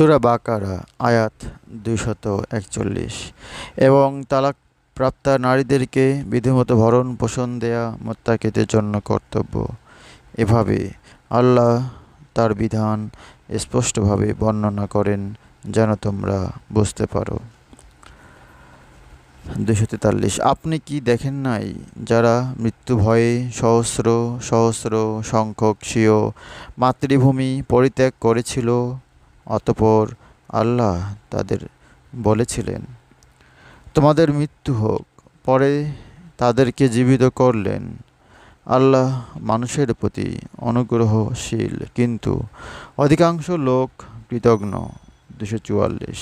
সুরা বাকারা, আয়াত দুইশত একচল্লিশ। এবং তালাক প্রাপ্তা নারীদেরকে বিধিমতো ভরণ পোষণ দেয়া মোত্তাকিদের জন্য কর্তব্য। এভাবে আল্লাহ তার বিধান স্পষ্টভাবে বর্ণনা করেন, যেন তোমরা বুঝতে পারো। দুশো তেতাল্লিশ। আপনি কি দেখেন নাই যারা মৃত্যু ভয়ে সহস্র সহস্র সংখ্যক স্বীয় মাতৃভূমি পরিত্যাগ করেছিল? অতপর আল্লাহ তাদের বলেছিলেন, তোমাদের মৃত্যু হোক, পরে তাদেরকে জীবিত করলেন। আল্লাহ মানুষের প্রতি অনুগ্রহশীল, কিন্তু অধিকাংশ লোক কৃতজ্ঞ। দুশো চুয়াল্লিশ।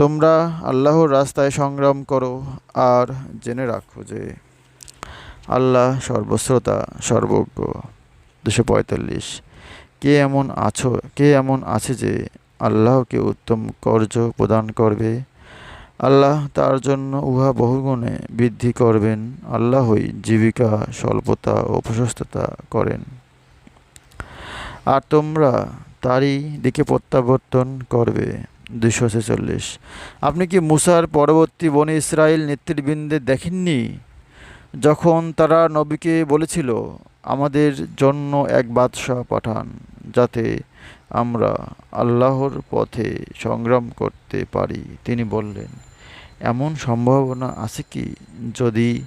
তোমরা আল্লাহর রাস্তায় সংগ্রাম করো, আর জেনে রাখো যে আল্লাহ সর্বশ্রোতা, সর্বজ্ঞ। দুশো পঁয়তাল্লিশ। কে এমন আছো, কে এমন আছে যে আল্লাহকে উত্তম কর্য প্রদান করবে। আল্লাহ তার জন্য উহা বহুগুণে বৃদ্ধি করবেন। আল্লাহই জীবিকা, স্বল্পতা ও প্রশস্ততা করেন। আর তোমরা তারই দিকে প্রত্যাবর্তন করবে। দুশো ছেচল্লিশ। আপনি কি মুসার পরবর্তী বনে ইসরায়েল নেতৃবৃন্দে দেখেননি? যখন তারা নবীকে বলেছিল, আমাদের জন্য এক বাদশাহ পাঠান যাতে আমরা আল্লাহর পথে সংগ্রাম করতে পারি। তিনি বললেন, এমন সম্ভাবনা আছে কি যদি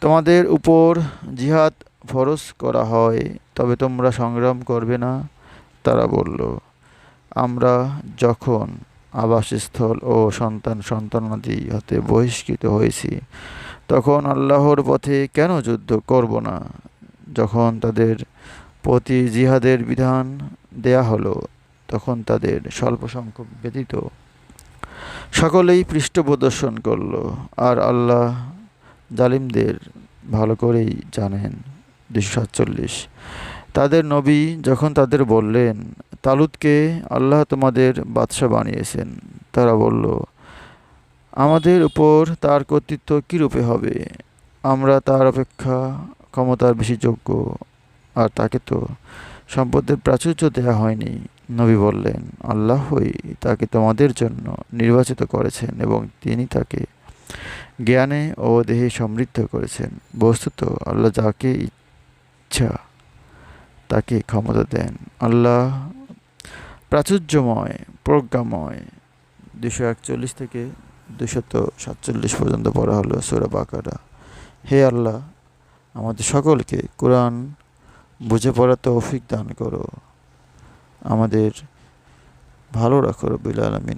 তোমাদের উপর জিহাদ ফরজ করা হয়, তবে তোমরা সংগ্রাম করবে না? তারা বলল, আমরা যখন আবাসস্থল ও সন্তান সন্তানাদি হতে বহিষ্কৃত হয়েছি, তখন আল্লাহর পথে কেন যুদ্ধ করব না? যখন তাদের প্রতি জিহাদের বিধান দেয়া হলো, তখন তাদের স্বল্প সংখ্যক ব্যতীত সকলেই পৃষ্ঠ প্রদর্শন করল, আর আল্লাহ জালিমদের ভালো করেই জানেন। দুশো সাতচল্লিশ। তাদের নবী যখন তাদের বললেন, তালুদকে আল্লাহ তোমাদের বাদশাহ বানিয়েছেন তারা বলল, আমাদের উপর তার কর্তৃত্ব কীরূপে হবে? আমরা তার অপেক্ষা ক্ষমতার বেশি যোগ্য আর তাকে তো সম্পদের প্রাচুর্য দেওয়া হয়নি। নবী বললেন, আল্লাহই তাকে তোমাদের জন্য নির্বাচিত করেছেন এবং তিনি তাকে জ্ঞানে ও দেহে সমৃদ্ধ করেছেন। বস্তুত আল্লাহ যাকে ইচ্ছা তাকে ক্ষমতা দেন। আল্লাহ প্রাচুর্যময়, প্রজ্ঞাময়। দুশো একচল্লিশ থেকে দুশত সাতচল্লিশ পর্যন্ত পড়া হলো সুরা বাকারা। হে আল্লাহ, আমাদের সকলকে কোরআন বুঝে পড়া তৌফিক দান করো। আমাদের ভালো রাখো রবিল আলমিন।